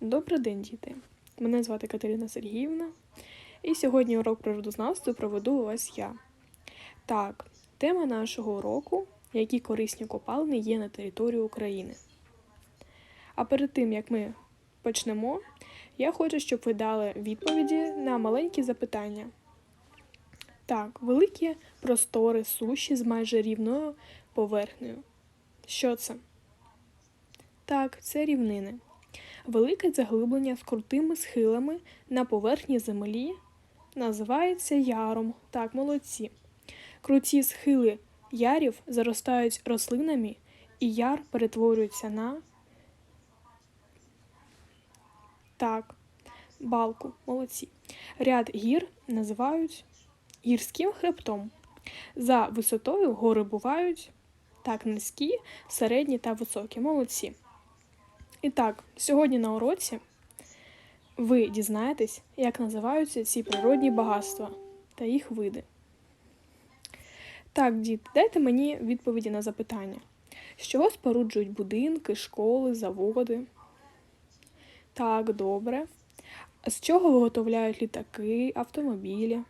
Добрий день, діти! Мене звати Катерина Сергіївна, і сьогодні урок природознавства проведу у вас я. Так, тема нашого уроку які корисні копалини є на території України. А перед тим як ми почнемо, я хочу, щоб ви дали відповіді на маленькі запитання. Так, великі простори суші з майже рівною поверхнею. Що це? Так, це рівнини. Велике заглиблення з крутими схилами на поверхні землі називається яром. Так, молодці. Круті схили ярів заростають рослинами, і яр перетворюється на так, балку. Молодці. Ряд гір називають гірським хребтом. За висотою гори бувають так низькі, середні та високі. Молодці. І так, сьогодні на уроці ви дізнаєтесь, як називаються ці природні багатства та їх види. Так, діти, дайте мені відповіді на запитання. З чого споруджують будинки, школи, заводи? Так, добре. З чого виготовляють літаки, автомобілі?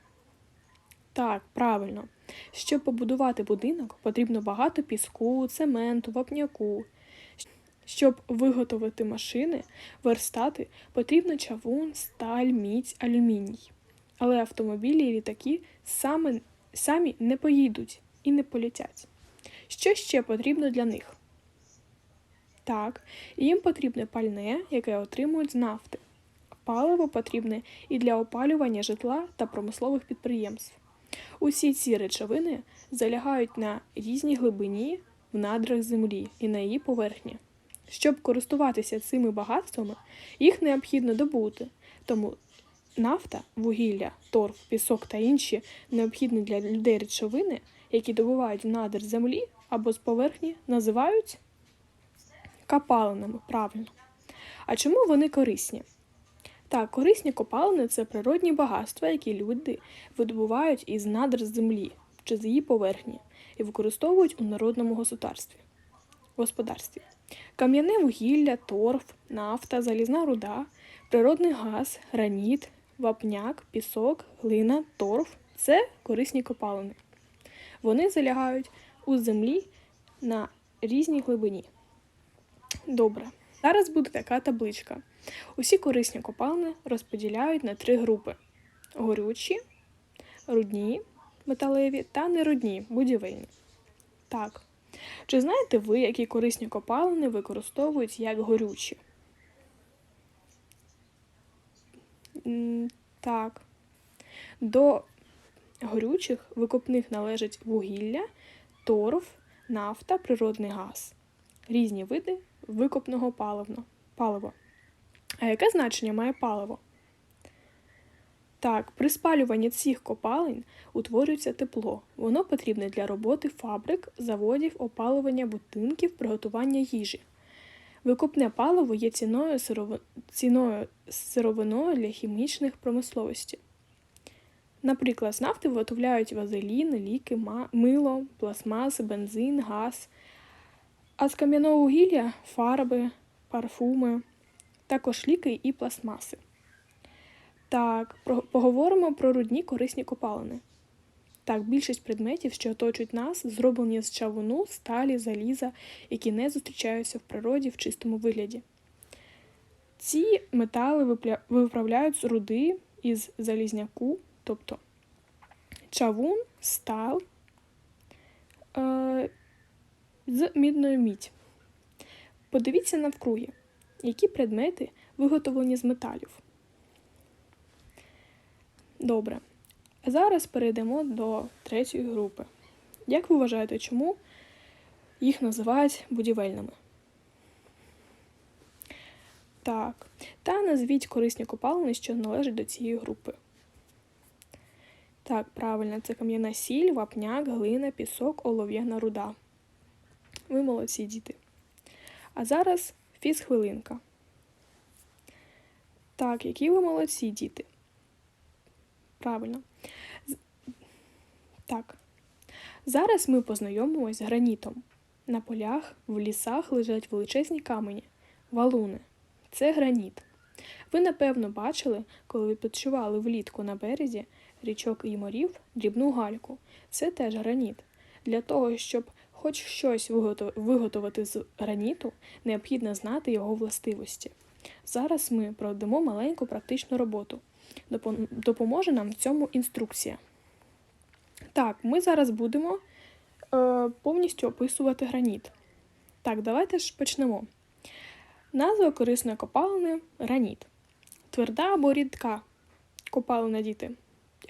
Так, правильно. Щоб побудувати будинок, потрібно багато піску, цементу, вапняку. Щоб виготовити машини, верстати, потрібно чавун, сталь, міць, алюміній. Але автомобілі і літаки саме, самі не поїдуть і не полетять. Що ще потрібно для них? Так, їм потрібне пальне, яке отримують з нафти. Паливо потрібне і для опалювання житла та промислових підприємств. Усі ці речовини залягають на різній глибині в надрах землі і на її поверхні. Щоб користуватися цими багатствами, їх необхідно добути, тому нафта, вугілля, торф, пісок та інші необхідні для людей речовини, які добувають надр землі або з поверхні, називають копалинами. Правильно. А чому вони корисні? Так, корисні копалини це природні багатства, які люди видобувають із надр землі чи з її поверхні і використовують у народному господарстві. Кам'яне вугілля, торф, нафта, залізна руда, природний газ, граніт, вапняк, пісок, глина, торф це корисні копалини. Вони залягають у землі на різній глибині. Добре. Зараз буде така табличка. Усі корисні копалини розподіляють на три групи: горючі, рудні, металеві та нерудні будівельні. Так. Чи знаєте ви, які корисні копалини використовують як горючі? Так. До горючих викопних належать вугілля, торф, нафта, природний газ, різні види викопного палива. А яке значення має паливо? Так, при спалюванні цих копалень утворюється тепло. Воно потрібне для роботи фабрик, заводів, опалювання будинків, приготування їжі. Викопне паливо є ціною, сирови... ціною сировиною для хімічних промисловості. Наприклад, з нафти виготовляють вазелін, ліки, мило, пластмаси, бензин, газ, а з кам'яного вугілля фарби, парфуми, також ліки і пластмаси. Так, поговоримо про рудні корисні копалини. Так, більшість предметів, що оточують нас, зроблені з чавуну, сталі, заліза, які не зустрічаються в природі в чистому вигляді. Ці метали виправляють з руди із залізняку, тобто чавун, стал е, з мідною мідь. Подивіться навкруги, які предмети виготовлені з металів. Добре. Зараз перейдемо до третьої групи. Як ви вважаєте, чому їх називають будівельними? Так. Та назвіть корисні копалини, що належать до цієї групи. Так, правильно, це кам'яна сіль, вапняк, глина, пісок, олов'яна руда. Ви молодці діти. А зараз фіз-хвилинка. Так, які ви молодці діти? Правильно. Так. Зараз ми познайомимось з гранітом. На полях в лісах лежать величезні камені, валуни. Це граніт. Ви, напевно, бачили, коли ви відпочивали влітку на березі річок і морів дрібну гальку. Це теж граніт. Для того, щоб хоч щось виготовити з граніту, необхідно знати його властивості. Зараз ми проведемо маленьку практичну роботу. Допом- Допоможе нам в цьому інструкція. Так, ми зараз будемо е, повністю описувати граніт. Так, давайте ж почнемо. Назва корисної копалини граніт. Тверда або рідка копалина діти.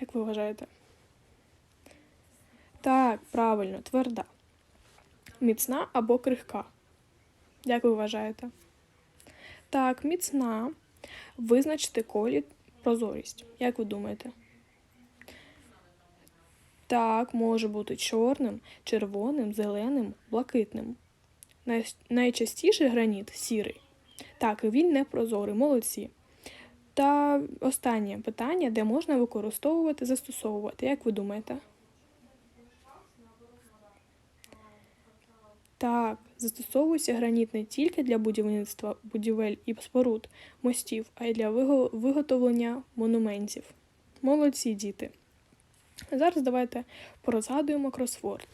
Як ви вважаєте? Так, правильно, тверда. Міцна або крихка. Як ви вважаєте? Так, міцна. Визначте колір прозорість. Як ви думаєте? Так, може бути чорним, червоним, зеленим, блакитним. Найчастіше граніт сірий. Так, він не прозорий, молодці. Та останнє питання, де можна використовувати, застосовувати. Як ви думаєте? Так, застосовується граніт не тільки для будівництва будівель і споруд, мостів, а й для виготовлення монументів. Молодці діти. Зараз давайте порозгадуємо кросворд.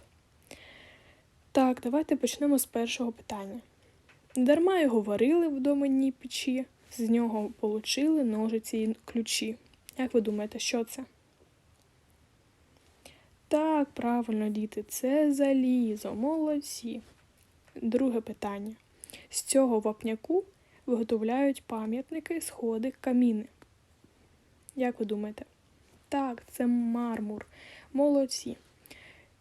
Так, давайте почнемо з першого питання. Дарма його варили в доменній печі, з нього получили ножиці і ключі. Як ви думаєте, що це? Так, правильно, діти, це залізо, молодці. Друге питання. З цього вапняку виготовляють пам'ятники, сходи, каміни. Як ви думаєте? Так, це мармур. Молодці.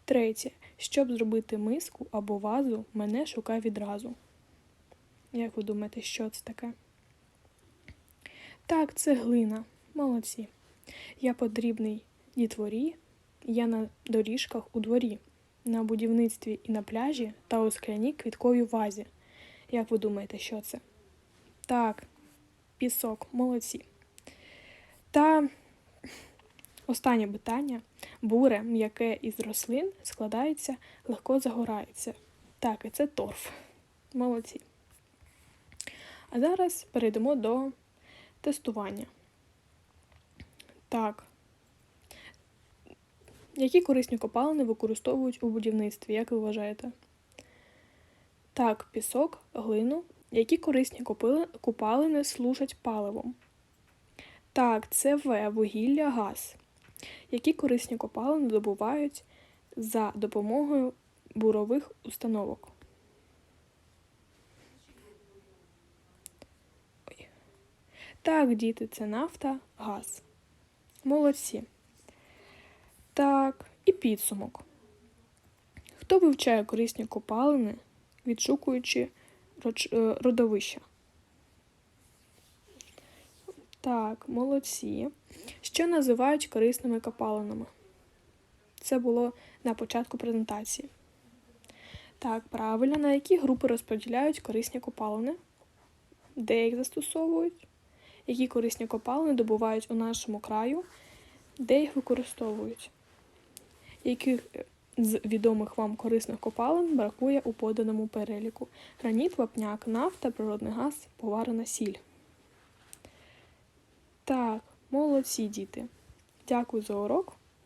Третє. Щоб зробити миску або вазу, мене шукай відразу. Як ви думаєте, що це таке? Так, це глина. Молодці. Я потрібний дітворі, я на доріжках у дворі, на будівництві і на пляжі та у скляній квітковій вазі. Як ви думаєте, що це? Так, пісок, молодці. Та останнє питання. Буре, м'яке із рослин, складається, легко загорається. Так, і це торф. Молодці. А зараз перейдемо до тестування. Так. Які корисні копалини використовують у будівництві, як ви вважаєте? Так, пісок, глину. Які корисні копалини служать паливом? Так, це В, вугілля, газ. Які корисні копалини добувають за допомогою бурових установок? Ой. Так, діти, це нафта, газ. Молодці. Так, і підсумок. Хто вивчає корисні копалини, відшукуючи е, родовища? Так, молодці. Що називають корисними копалинами? Це було на початку презентації. Так, правильно, на які групи розподіляють корисні копалини? Де їх застосовують? Які корисні копалини добувають у нашому краю? Де їх використовують? Яких е, з відомих вам корисних копалин бракує у поданому переліку? Граніт, вапняк, нафта, природний газ, поварена сіль. Так, молодці діти. Дякую за урок.